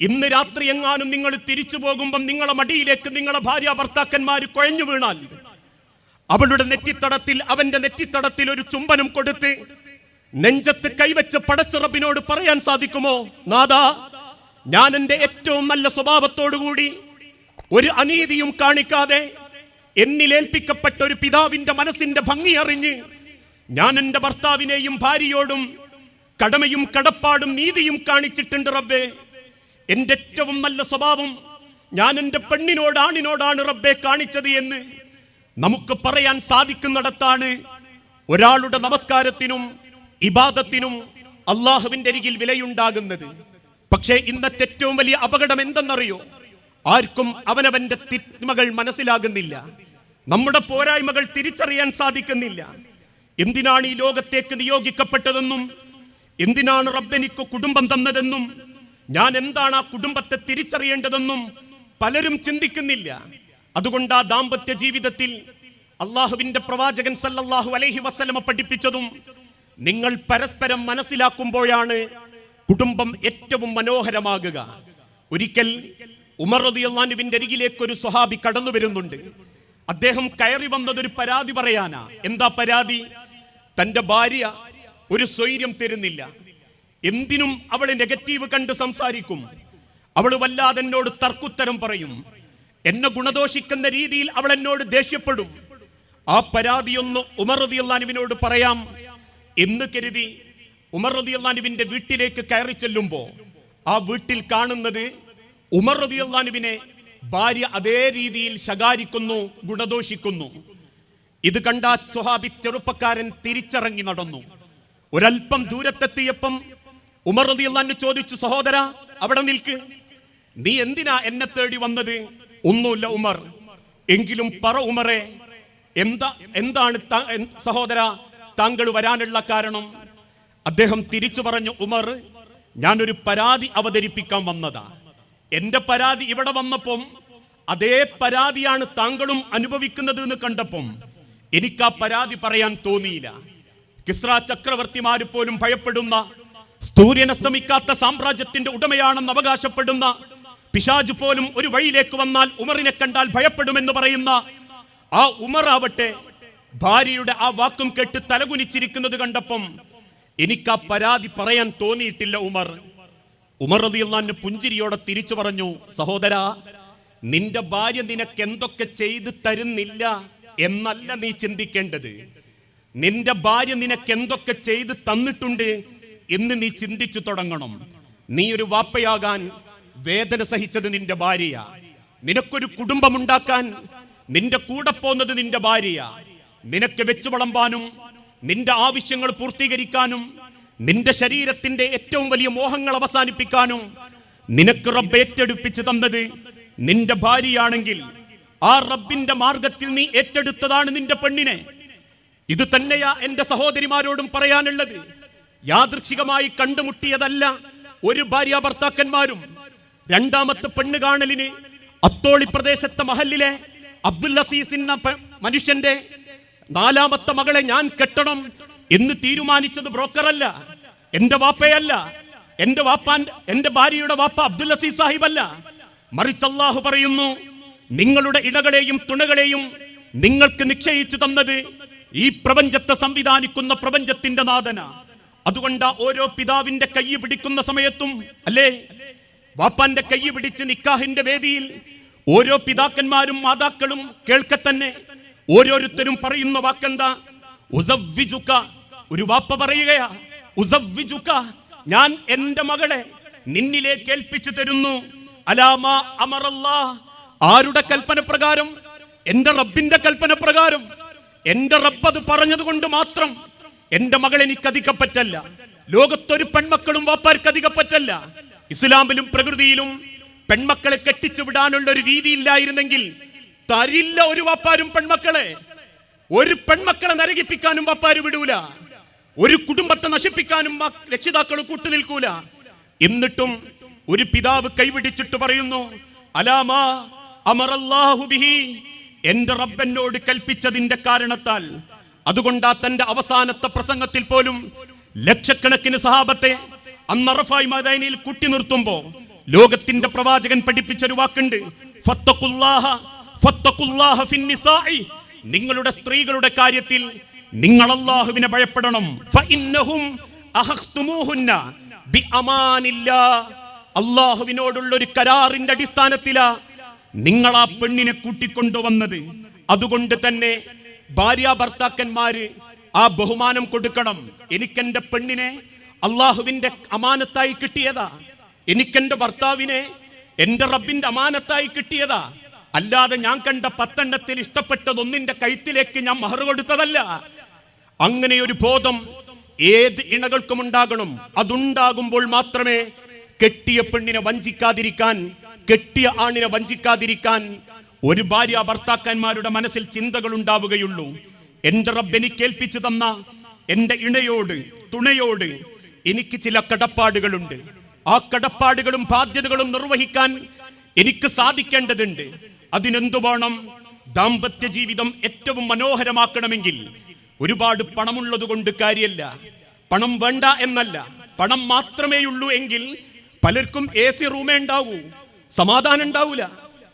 ഇന്ന് രാത്രി എങ്ങാനും നിങ്ങൾ തിരിച്ചു പോകുമ്പം നിങ്ങളെ മടിയിലേക്ക് നിങ്ങളെ ഭാര്യ ഭർത്താക്കന്മാർ കുഴഞ്ഞു വീണാൽ അവളുടെ നെറ്റിത്തടത്തിൽ അവന്റെ നെറ്റിത്തടത്തിൽ ഒരു ചുംബനം കൊടുത്ത് നെഞ്ചത്ത് കൈവച്ച് പടച്ചിറപ്പിനോട് പറയാൻ സാധിക്കുമോ? നാദാ ഞാൻ എന്റെ ഏറ്റവും നല്ല സ്വഭാവത്തോടുകൂടി ഒരു അനീതിയും കാണിക്കാതെ എന്നിലേൽപ്പിക്കപ്പെട്ട ഒരു പിതാവിന്റെ മനസ്സിന്റെ ഭംഗി അറിഞ്ഞ് ഞാൻ എന്റെ ഭർത്താവിനെയും ഭാര്യയോടും കടമയും കടപ്പാടും നീതിയും കാണിച്ചിട്ടുണ്ട് റബ്ബേ. എന്റെ ഏറ്റവും നല്ല സ്വഭാവം ഞാൻ എന്റെ പെണ്ണിനോട് ആണിനോടാണ് റബ്ബെ കാണിച്ചത് എന്ന് നമുക്ക് പറയാൻ സാധിക്കുന്നിടത്താണ് ഒരാളുടെ നമസ്കാരത്തിനും ഇബാദത്തിനും അള്ളാഹുവിന്റെ അരികിൽ വിലയുണ്ടാകുന്നത്. പക്ഷേ ഇന്നത്തെ ഏറ്റവും വലിയ അപകടം എന്തെന്നറിയോ? ആർക്കും അവനവന്റെ തിന്മകൾ മനസ്സിലാകുന്നില്ല. നമ്മുടെ പോരായ്മകൾ തിരിച്ചറിയാൻ സാധിക്കുന്നില്ല. എന്തിനാണ് ഈ ലോകത്തേക്ക് നിയോഗിക്കപ്പെട്ടതെന്നും എന്തിനാണ് റബ്ബെനിക്ക് കുടുംബം തന്നതെന്നും ഞാൻ എന്താണ് ആ കുടുംബത്തെ തിരിച്ചറിയേണ്ടതെന്നും പലരും ചിന്തിക്കുന്നില്ല. അതുകൊണ്ട് ആ ദാമ്പത്യ ജീവിതത്തിൽ അള്ളാഹുവിന്റെ പ്രവാചകൻ സല്ലല്ലാഹു അലൈഹി വസ്ലമ പഠിപ്പിച്ചതും നിങ്ങൾ പരസ്പരം മനസ്സിലാക്കുമ്പോഴാണ് കുടുംബം ഏറ്റവും മനോഹരമാകുക. ഒരിക്കൽ ഉമർ റളിയല്ലാഹുവിന്റെ അരികിലേക്ക് ഒരു സ്വഹാബി കടന്നു വരുന്നുണ്ട്. അദ്ദേഹം കയറി വന്നതൊരു പരാതി പറയാനാ. എന്താ പരാതി? തന്റെ ഭാര്യ ഒരു സ്വൈര്യം തരുന്നില്ല. എന്തിനും അവൾ നെഗറ്റീവ് കണ്ട് സംസാരിക്കും. അവൾ വല്ലാതെ എന്നോട് തർക്കുത്തരം പറയും. എന്നെ ഗുണദോഷിക്കുന്ന രീതിയിൽ അവൾ എന്നോട് ദേഷ്യപ്പെടും. ആ പരാതിയൊന്ന് ഉമർ അള്ളാനുവിനോട് പറയാം. എന്ന് കരുതി ഉമർ അള്ളാനുവിന്റെ വീട്ടിലേക്ക് കയറി ചെല്ലുമ്പോ ആ വീട്ടിൽ കാണുന്നത് ഉമർ അള്ളാനുവിനെ ഭാര്യ അതേ രീതിയിൽ ശകാരിക്കുന്നു ഗുണദോഷിക്കുന്നു. ഇത് കണ്ട സ്വഹാബി ചെറുപ്പക്കാരൻ തിരിച്ചിറങ്ങി നടന്നു. ഒരൽപ്പം ദൂരത്തെത്തിയപ്പം ഉമർ റളിയല്ലാഹു ചോദിച്ചു സഹോദര അവിടെ നിൽക്ക്. നീ എന്തിനാ എന്നെ തേടി വന്നത്? ഒന്നുമില്ല ഉമർ. എങ്കിലും പറ ഉമറെ. എന്താ എന്താണ് സഹോദര താങ്കൾ വരാനുള്ള കാരണം? അദ്ദേഹം തിരിച്ചു പറഞ്ഞു ഉമർ ഞാനൊരു പരാതി അവതരിപ്പിക്കാൻ വന്നതാ. എന്റെ പരാതി ഇവിടെ വന്നപ്പം അതേ പരാതിയാണ് താങ്കളും അനുഭവിക്കുന്നത് എന്ന് കണ്ടപ്പം എനിക്ക് ആ പരാതി പറയാൻ തോന്നിയില്ല. കിസ്ര ചക്രവർത്തിമാര് പോലും ഭയപ്പെടുന്ന സൂര്യനസ്തമിക്കാത്ത സാമ്രാജ്യത്തിന്റെ ഉടമയാണെന്ന് അവകാശപ്പെടുന്ന പിശാജ് പോലും ഒരു വഴിയിലേക്ക് വന്നാൽ ഉമറിനെ കണ്ടാൽ ഭയപ്പെടുമെന്ന് പറയുന്ന ആ ഉമറാവട്ടെ ഭാര്യയുടെ ആ വാക്കും കേട്ട് തലകുനിച്ചിരിക്കുന്നത് കണ്ടപ്പം എനിക്ക് ആ പരാതി പറയാൻ തോന്നിയിട്ടില്ല ഉമർ. ഉമർ റളിയല്ലാഹു പുഞ്ചിരിയോടെ തിരിച്ചു പറഞ്ഞു സഹോദര നിന്റെ ഭാര്യ നിനക്ക് എന്തൊക്കെ ചെയ്തു തരുന്നില്ല എന്നല്ല നീ ചിന്തിക്കേണ്ടത്. നിന്റെ ഭാര്യ നിനക്ക് എന്തൊക്കെ ചെയ്തു തന്നിട്ടുണ്ട് എന്ന് നീ ചിന്തിച്ചു തുടങ്ങണം. നീ ഒരു വാപ്പയാകാൻ വേദന സഹിച്ചത് നിന്റെ ഭാര്യ. നിനക്കൊരു കുടുംബമുണ്ടാക്കാൻ നിന്റെ കൂടെ പോന്നത് നിന്റെ ഭാര്യ. നിനക്ക് വെച്ചു വളമ്പാനും നിന്റെ ആവശ്യങ്ങൾ പൂർത്തീകരിക്കാനും നിന്റെ ശരീരത്തിന്റെ ഏറ്റവും വലിയ മോഹങ്ങൾ അവസാനിപ്പിക്കാനും നിനക്ക് റബ്ബ് ഏറ്റെടുപ്പിച്ചു തന്നത് നിന്റെ ഭാര്യയാണെങ്കിൽ ആ റബ്ബിന്റെ മാർഗത്തിൽ നീ ഏറ്റെടുത്തതാണ് നിന്റെ പെണ്ണിനെ. ഇത് തന്നെയാ എന്റെ സഹോദരിമാരോടും പറയാനുള്ളത്. യാദൃച്ഛികമായി കണ്ടുമുട്ടിയതല്ല ഒരു ഭാര്യ ഭർത്താക്കന്മാരും. രണ്ടാമത്തെ പെണ്ണ് കാണലിന് അത്തോളി പ്രദേശത്തെ മഹലിലെ അബ്ദുൽ അസീസ് എന്ന മനുഷ്യന്റെ നാലാമത്തെ മകളെ ഞാൻ കെട്ടണം എന്ന് തീരുമാനിച്ചത് ബ്രോക്കറല്ല എന്റെ വാപ്പയല്ല എന്റെ വാപ്പാൻ എന്റെ ഭാര്യയുടെ വാപ്പ അബ്ദുൽ അസീസ് സാഹിബല്ല. മറിച്ച് അള്ളാഹു പറയുന്നു നിങ്ങളുടെ ഇടകളെയും തുണകളെയും നിങ്ങൾക്ക് നിശ്ചയിച്ചു തന്നത് ഈ പ്രപഞ്ചത്തെ സംവിധാനിക്കുന്ന പ്രപഞ്ചത്തിന്റെ നാഥന. അതുകൊണ്ട് ഓരോ പിതാവിന്റെ കൈ പിടിക്കുന്ന സമയത്തും അല്ലേ? വാപ്പാന്റെ കൈ പിടിച്ച് നിക്കാഹിന്റെ വേദിയിൽ ഓരോ പിതാക്കന്മാരും മാതാക്കളും കേൾക്കെ തന്നെ ഓരോരുത്തരും പറയുന്ന വാക്കെന്താ? ഉസവ്വിജുക. ഒരു വാപ്പ പറയുകയാ ഉസവ്വിജുക ഞാൻ എന്റെ മകളെ നിന്നിലേക്ക് ഏൽപ്പിച്ചു തരുന്നു. അലാമ അമറല്ലാ ആരുടെ കൽപ്പന പ്രകാരം? എന്റെ റബ്ബിന്റെ കൽപ്പന പ്രകാരം. എന്റെ റബ്ബ് അത് പറഞ്ഞതുകൊണ്ട് മാത്രം എന്റെ മകൾ എനിക്ക് അധികപ്പറ്റല്ല ലോകത്തൊരു പെൺമക്കളും വാപ്പാർക്ക് അധികപ്പറ്റല്ല ഇസ്ലാമിലും പ്രകൃതിയിലും പെൺമക്കളെ കെട്ടിച്ചു വിടാനുള്ള ഒരു രീതി ഇല്ലായിരുന്നെങ്കിൽ തരില്ല ഒരു വാപ്പാരും പെൺമക്കളെ. ഒരു പെൺമക്കളെ നരകിപ്പിക്കാനും വാപ്പാര് വിടൂല. ഒരു കുടുംബത്തെ നശിപ്പിക്കാനും രക്ഷിതാക്കൾ കൂട്ടു നിൽക്കൂല. എന്നിട്ടും ഒരു പിതാവ് കൈവിടിച്ചിട്ട് പറയുന്നു അലാമാ അമറല്ലാഹുബിഹി എന്റെ റബ്ബനോട് കൽപ്പിച്ചതിന്റെ കാരണത്താൽ അതുകൊണ്ടാ തന്റെ അവസാനത്തെ പ്രസംഗത്തിൽ പോലും ലക്ഷക്കണക്കിന് സഹാബത്തെ അന്നറഫായി മദൈനയിൽ കൂട്ടി നിർത്തുമ്പോ ലോകത്തിന്റെ പ്രവാചകൻ പഠിപ്പിച്ചൊരു വാക്കുണ്ട്. നിങ്ങളുടെ സ്ത്രീകളുടെ കാര്യത്തിൽ നിങ്ങൾ അള്ളാഹുവിനെ ഭയപ്പെടണം. അള്ളാഹുവിനോടുള്ള ഒരു കരാറിന്റെ അടിസ്ഥാനത്തിലാ നിങ്ങൾ ആ പെണ്ണിനെ കൂട്ടിക്കൊണ്ടുവന്നത് അതുകൊണ്ട് തന്നെ ഭാര്യ ഭർത്താക്കന്മാര് ആ ബഹുമാനം കൊടുക്കണം. എനിക്കെന്റെ പെണ്ണിനെ അള്ളാഹുവിന്റെ അമാനത്തായി കിട്ടിയതാ. എനിക്കെന്റെ ഭർത്താവിനെ എന്റെ റബ്ബിന്റെ അമാനത്തായി കിട്ടിയതാ. അല്ലാതെ ഞാൻ കണ്ട പത്തെണ്ണത്തിൽ ഇഷ്ടപ്പെട്ടതൊന്നിന്റെ കൈത്തിലേക്ക് ഞാൻ മഹർ കൊടുത്തതല്ല. അങ്ങനെ ഒരു ബോധം ഏത് ഇണകൾക്കും ഉണ്ടാകണം അതുണ്ടാകുമ്പോൾ മാത്രമേ കെട്ടിയ പെണ്ണിനെ വഞ്ചിക്കാതിരിക്കാൻ കെട്ടിയ ആണിനെ വഞ്ചിക്കാതിരിക്കാൻ ഒരു ഭാര്യ ഭർത്താക്കന്മാരുടെ മനസ്സിൽ ചിന്തകൾ ഉണ്ടാവുകയുള്ളൂ എന്റെ റബ്ബ് എനിക്ക് ഏൽപ്പിച്ചു തന്ന എന്റെ ഇണയോട് തുണയോട് എനിക്ക് ചില കടപ്പാടുകളുണ്ട്. ആ കടപ്പാടുകളും ബാധ്യതകളും നിർവഹിക്കാൻ എനിക്ക് സാധിക്കേണ്ടതുണ്ട്. അതിനെന്തു വേണം? ദാമ്പത്യ ജീവിതം ഏറ്റവും മനോഹരമാക്കണമെങ്കിൽ ഒരുപാട് പണമുള്ളത് കൊണ്ട് കാര്യമല്ല പണം വേണ്ട എന്നല്ല. പണം മാത്രമേ ഉള്ളൂ എങ്കിൽ പലർക്കും എ സി റൂമേ ഉണ്ടാവൂ. സമാധാനം ഉണ്ടാവൂല.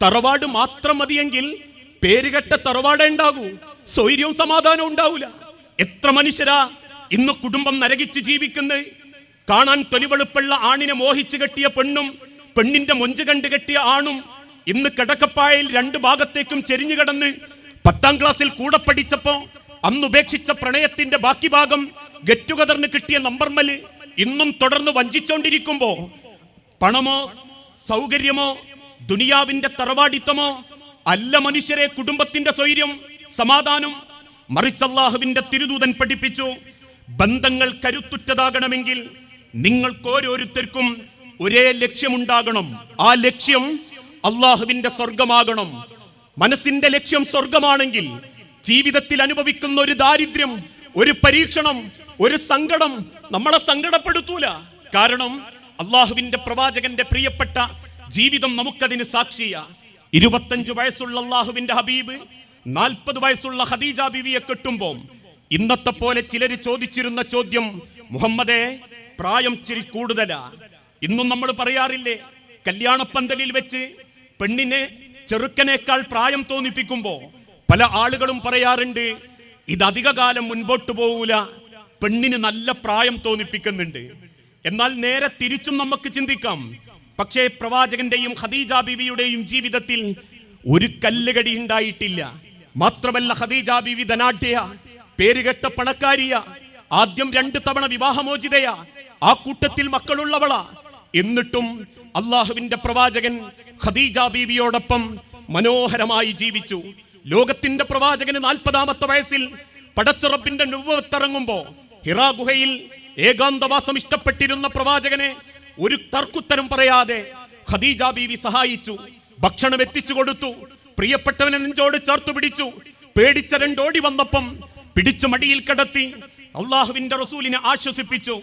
തറവാട് മാത്രം മതിയെങ്കിൽ പേരുകെട്ട തറവാടേ ഉണ്ടാകൂ സ്വൈര്യവും സമാധാനവും ഉണ്ടാവൂല. എത്ര മനുഷ്യരാ ഇന്ന് കുടുംബം നരകിച്ച് ജീവിക്കുന്നത് കാണാൻ തൊലിവെളുപ്പുള്ള ആണിനെ മോഹിച്ചു കെട്ടിയ പെണ്ണും പെണ്ണിന്റെ മൊഞ്ച് കണ്ട് കെട്ടിയ ആണും ഇന്ന് കിടക്കപ്പായയിൽ രണ്ട് ഭാഗത്തേക്കും ചെരിഞ്ഞു കിടന്ന് പത്താം ക്ലാസ്സിൽ കൂടെ പഠിച്ചപ്പോ അന്ന് ഉപേക്ഷിച്ച പ്രണയത്തിന്റെ ബാക്കി ഭാഗം ഗെറ്റ് കിട്ടിയ കിട്ടിയ നമ്പർമൽ ഇന്നും തുടർന്ന് വഞ്ചിച്ചോണ്ടിരിക്കുമ്പോ പണമോ സൗകര്യമോ ദുനിയാവിന്റെ തറവാടിത്തമോ? അല്ല മനുഷ്യരെ കുടുംബത്തിന്റെ സ്വൈര്യം സമാധാനം. മറിച്ച് അള്ളാഹുവിന്റെ തിരുദൂതൻ പഠിപ്പിച്ചു ബന്ധങ്ങൾ കരുത്തുറ്റതാകണമെങ്കിൽ നിങ്ങൾക്ക് ഓരോരുത്തർക്കും ഒരേ ലക്ഷ്യമുണ്ടാകണം. ആ ലക്ഷ്യം അള്ളാഹുവിന്റെ സ്വർഗമാകണം മനസ്സിന്റെ ലക്ഷ്യം സ്വർഗമാണെങ്കിൽ ജീവിതത്തിൽ അനുഭവിക്കുന്ന ഒരു ദാരിദ്ര്യം ഒരു പരീക്ഷണം ഒരു സങ്കടം നമ്മളെ സങ്കടപ്പെടുത്തൂല. കാരണം അള്ളാഹുവിന്റെ പ്രവാചകന്റെ പ്രിയപ്പെട്ട ജീവിതം നമുക്കതിന് സാക്ഷിയാ. ഇരുപത്തഞ്ച് വയസ്സുള്ള അള്ളാഹുവിന്റെ ഹബീബ് നാൽപ്പത് വയസ്സുള്ള ഹദീജ ബിവിയെ കെട്ടുമ്പോൾ ഇന്നത്തെ പോലെ ചിലര് ചോദിച്ചിരുന്ന ചോദ്യം മുഹമ്മദേ പ്രായം ചിരി കൂടുതലാ. ഇന്നും നമ്മൾ പറയാറില്ലേ കല്യാണപ്പന്തലിൽ വെച്ച് പെണ്ണിനെ ചെറുക്കനേക്കാൾ പ്രായം തോന്നിപ്പിക്കുമ്പോ പല ആളുകളും പറയാറുണ്ട് ഇത് അധികകാലം മുൻപോട്ട് പോകൂല പെണ്ണിന് നല്ല പ്രായം തോന്നിപ്പിക്കുന്നുണ്ട്. എന്നാൽ നേരെ തിരിച്ചും നമുക്ക് ചിന്തിക്കാം പക്ഷേ പ്രവാചകന്റെയും ഖദീജ ബിവിയുടെയും ജീവിതത്തിൽ ഒരു കല്ലുകടി ഉണ്ടായിട്ടില്ല. മാത്രമല്ല ഖദീജ ബിവി ധനാഢ്യ പേരുകെട്ട പണക്കാരിയ ആദ്യം രണ്ട് തവണ വിവാഹമോചിതയാ ആ കൂട്ടത്തിൽ മക്കളുള്ളവളാ. എന്നിട്ടും അള്ളാഹുവിന്റെ പ്രവാചകൻ ഖദീജ ബീവിയോടൊപ്പം മനോഹരമായി ജീവിച്ചു. ലോകത്തിന്റെ പ്രവാചകന് നാൽപ്പതാമത്തെ വയസ്സിൽ പടച്ചുറപ്പിന്റെ നുവത്തിറങ്ങുമ്പോ ഹിറാ ഗുഹയിൽ ഏകാന്തവാസം ഇഷ്ടപ്പെട്ടിരുന്ന പ്രവാചകനെ ഒരു തർക്കുത്തരം പറയാതെ ഖദീജ ബീവി സഹായിച്ചു ഭക്ഷണം എത്തിച്ചു കൊടുത്തു പ്രിയപ്പെട്ടവനെ നെഞ്ചോട് ചേർത്തു പിടിച്ചു പേടിച്ച രണ്ടോടി വന്നപ്പം പിടിച്ചു മടിയിൽ കിടത്തി അള്ളാഹുവിന്റെ റസൂലിനെ ആശ്വസിപ്പിച്ചു.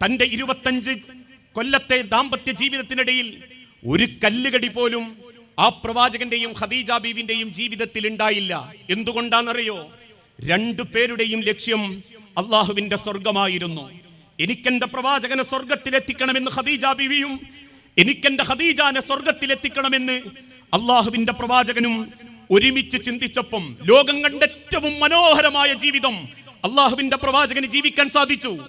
തന്റെ ഇരുപത്തഞ്ച് കൊല്ലത്തെ ദാമ്പത്യ ജീവിതത്തിനിടയിൽ ഒരു കല്ലുകടി പോലും ആ പ്രവാചകന്റെയും ഖദീജ ബീവിന്റെയും ജീവിതത്തിൽ ഉണ്ടായില്ല. എന്തുകൊണ്ടാണെന്നറിയോ? രണ്ടു പേരുടെയും ലക്ഷ്യം അള്ളാഹുവിന്റെ സ്വർഗമായിരുന്നു എനിക്കെന്റെ പ്രവാചകനെ സ്വർഗത്തിലെത്തിക്കണമെന്ന് ഖദീജ ബിവിയും എനിക്കെന്റെ ഖദീജാനെ സ്വർഗത്തിലെത്തിക്കണമെന്ന് അള്ളാഹുവിന്റെ പ്രവാചകനും ഒരുമിച്ച് ചിന്തിച്ചപ്പം ലോകം കണ്ട ഏറ്റവും മനോഹരമായ ജീവിതം അള്ളാഹുവിന്റെ പ്രവാചകന് ജീവിക്കാൻ സാധിച്ചു.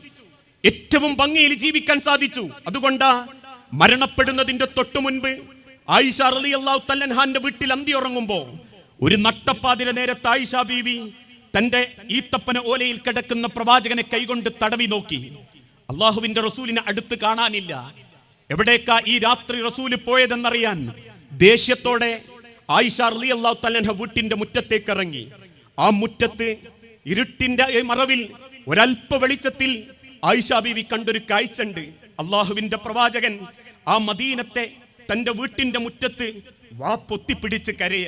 ഏറ്റവും ഭംഗിയിൽ ജീവിക്കാൻ സാധിച്ചു. അതുകൊണ്ടാ മരണപ്പെടുന്നതിന്റെ തൊട്ടു മുൻപ് ആയിഷ റലി അള്ളാഹു തല്ലൻഹാന്റെ വീട്ടിൽ അന്തി ഉറങ്ങുമ്പോ ഒരു നട്ടപ്പാതിര നേരത്ത് ആയിഷ ബീവി തന്റെ ഈത്തപ്പന ഓലയിൽ കിടക്കുന്ന പ്രവാചകനെ കൈകൊണ്ട് തടവി നോക്കി. അള്ളാഹുവിന്റെ റസൂലിനെ അടുത്ത് കാണാനില്ല. എവിടേക്കാ ഈ രാത്രി റസൂൽ പോയതെന്നറിയാൻ ദേഷ്യത്തോടെ ആയിഷ റലി അള്ളാഹു തല്ലൻഹ വീട്ടിന്റെ മുറ്റത്തേക്ക് ഇറങ്ങി ആ മുറ്റത്ത് ഇരുട്ടിന്റെ മറവിൽ ഒരൽപ്പ വെളിച്ചത്തിൽ ആയിഷ ബീവി കണ്ടൊരു കാഴ്ചണ്ട് അള്ളാഹുവിന്റെ പ്രവാചകൻ ആ മദീനത്തെ തന്റെ വീട്ടിന്റെ മുറ്റത്ത് വാ പൊത്തിപ്പിടിച്ച് കരയ.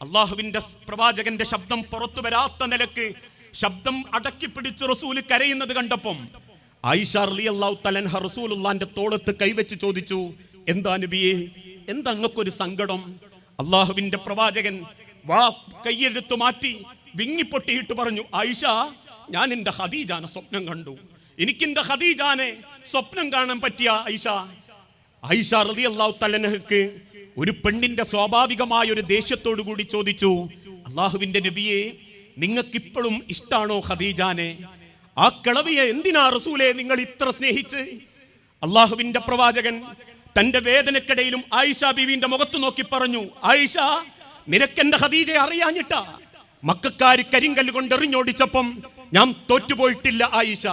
അള്ളാഹുവിന്റെ പ്രവാചകന്റെ ശബ്ദം പുറത്തു വരാത്ത നിലയ്ക്ക് ശബ്ദം അടക്കി പിടിച്ച് റസൂൽ കരയുന്നത് കണ്ടപ്പം ആയിഷ റസൂലുള്ളാന്റെ തോളത്ത് കൈവച്ച് ചോദിച്ചു എന്താ നബിയെ എന്താ സങ്കടം? അള്ളാഹുവിന്റെ പ്രവാചകൻ വാ കൈയെടുത്തു മാറ്റി വിങ്ങിപ്പൊട്ടിയിട്ട് പറഞ്ഞു ആയിഷ ഞാൻ എന്റെ ഹദീജാനെ സ്വപ്നം കണ്ടു. എനിക്ക് എന്റെ ഹദീജാനെ സ്വപ്നം കാണാൻ പറ്റിയ ഐഷ ഐഷ റതി അള്ളാഹു തലനഹക്ക് ഒരു പെണ്ണിന്റെ സ്വാഭാവികമായ ഒരു ദേഷ്യത്തോടു കൂടി ചോദിച്ചു അള്ളാഹുവിന്റെ നബിയെ നിങ്ങൾക്കിപ്പോഴും ഇഷ്ടാണോ ഖദീജാനെ? ആ കിളവിയെ എന്തിനാ റസൂലെ നിങ്ങൾ ഇത്ര സ്നേഹിച്ച്? അള്ളാഹുവിന്റെ പ്രവാചകൻ തന്റെ വേദനക്കിടയിലും ആയിഷ ബീവിന്റെ മുഖത്ത് നോക്കി പറഞ്ഞു ആയിഷ നിനക്കെന്റെ ഖദീജയെ അറിയാഞ്ഞിട്ട? മക്കാര് കരിങ്കല്ല് കൊണ്ട് എറിഞ്ഞോടിച്ചപ്പം ഞാൻ തോറ്റുപോയിട്ടില്ല ആയിഷ.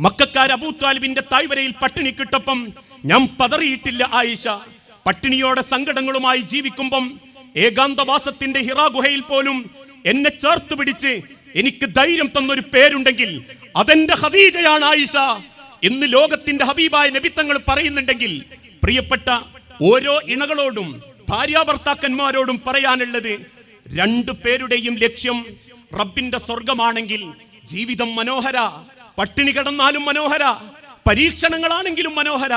മക്കാർ അബൂ താലിബിന്റെ തായ്വരയിൽ പട്ടിണി കിട്ടപ്പം ഞാൻ പതറിയിട്ടില്ല ആയിഷ. പട്ടിണിയോടെ സങ്കടങ്ങളുമായി ജീവിക്കുമ്പം ഏകാന്തവാസത്തിന്റെ ഹിറാ ഗുഹയിൽ പോലും എന്നെ ചേർത്ത് പിടിച്ച് എനിക്ക് ധൈര്യം തന്നൊരു പേരുണ്ടെങ്കിൽ അതെന്റെ ഹദീജയാണ് ആയിഷ. എന്ന് ലോകത്തിന്റെ ഹബീബായ നബിത്തങ്ങൾ പറയുന്നുണ്ടെങ്കിൽ പ്രിയപ്പെട്ട ഓരോ ഇണകളോടും ഭാര്യാഭർത്താക്കന്മാരോടും പറയാനുള്ളത് രണ്ടു പേരുടെയും ലക്ഷ്യം റബ്ബിന്റെ സ്വർഗമാണെങ്കിൽ ജീവിതം മനോഹര പട്ടിണി കിടന്നാലും മനോഹര പരീക്ഷണങ്ങളാണെങ്കിലും മനോഹര.